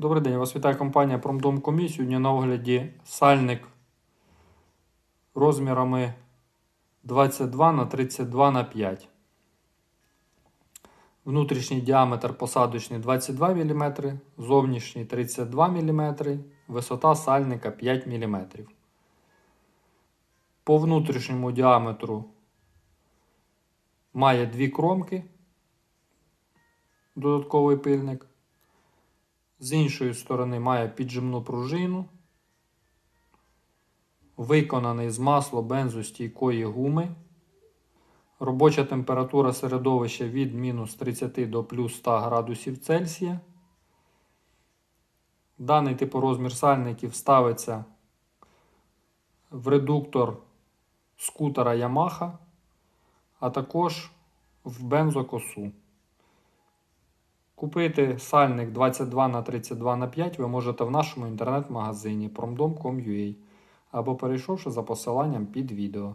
Добрий день, вас вітає компанія Промдомкомі. Сьогодні на огляді сальник розмірами 22 на 32 на 5. Внутрішній діаметр посадочний 22 мм, зовнішній 32 мм, висота сальника 5 мм. По внутрішньому діаметру має дві кромки, додатковий пильник. З іншої сторони має піджимну пружину, виконаний з масло бензостійкої гуми. Робоча температура середовища від мінус 30 до плюс 100 градусів Цельсія. Даний типорозмір сальників ставиться в редуктор скутера Yamaha, а також в бензокосу. Купити сальник 22 на 32 на 5 ви можете в нашому інтернет-магазині promdom.com.ua або перейшовши за посиланням під відео.